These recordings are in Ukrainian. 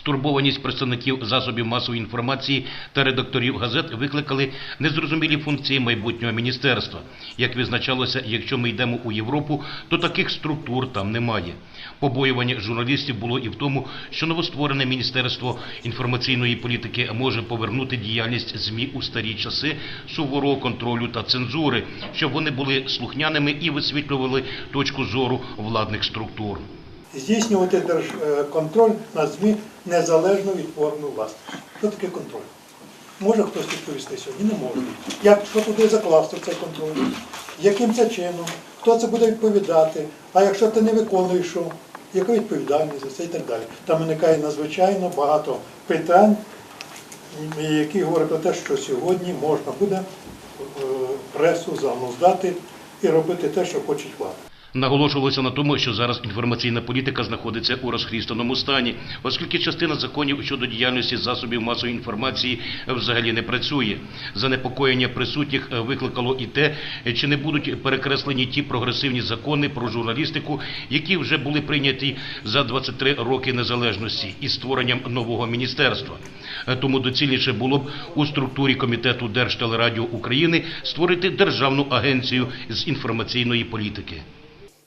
Стурбованість представників засобів масової інформації та редакторів газет викликали незрозумілі функції майбутнього міністерства. Як визначалося, якщо ми йдемо у Європу, то таких структур там немає. Побоювання журналістів було і в тому, що новостворене міністерство інформаційної політики може повернути діяльність ЗМІ у старі часи суворого контролю та цензури, щоб вони були слухняними і висвітлювали точку зору владних структур. Здійснювати держконтроль над ЗМІ незалежно від форми власності. Що таке контроль? Може хтось відповісти сьогодні? Не може. Як що туди закласти цей контроль? Яким це чином? Хто це буде відповідати? А якщо ти не виконуєш, що? яка відповідальність за це і так далі? Там виникає надзвичайно багато питань, які говорять про те, що сьогодні можна буде е, пресу загнуздати і робити те, що хоче влада. Наголошувалося на тому, що зараз інформаційна політика знаходиться у розхрістаному стані, оскільки частина законів щодо діяльності засобів масової інформації взагалі не працює. Занепокоєння присутніх викликало і те, чи не будуть перекреслені ті прогресивні закони про журналістику, які вже були прийняті за 23 роки незалежності із створенням нового міністерства. Тому доцільніше було б у структурі комітету Держтелерадіо України створити державну агенцію з інформаційної політики.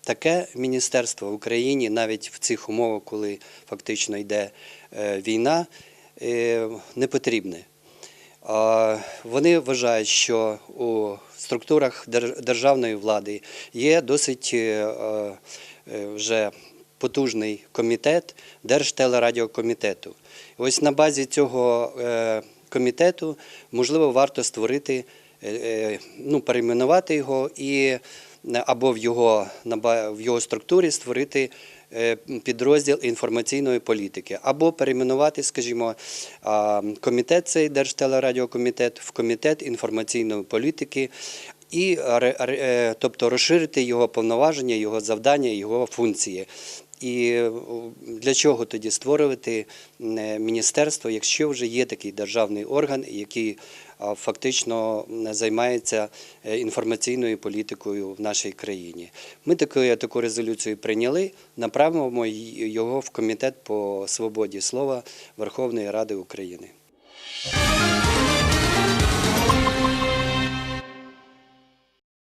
Таке міністерство в Україні навіть в цих умовах, коли фактично йде е, війна, е, не потрібне. Вони вважають, що у структурах дер- державної влади є досить е, вже потужний комітет Держтелерадіокомітету. Ось на базі цього комітету можливо варто створити, ну, перейменувати його і або в його, в його структурі створити е, підрозділ інформаційної політики, або перейменувати, скажімо, комітет цей Держтелерадіокомітет в комітет інформаційної політики. І е, тобто розширити його повноваження, його завдання, його функції. І для чого тоді створювати е, міністерство, якщо вже є такий державний орган, який фактично займається е, інформаційною політикою в нашій країні? Ми таку, таку резолюцію прийняли, направимо його в комітет по свободі слова Верховної Ради України.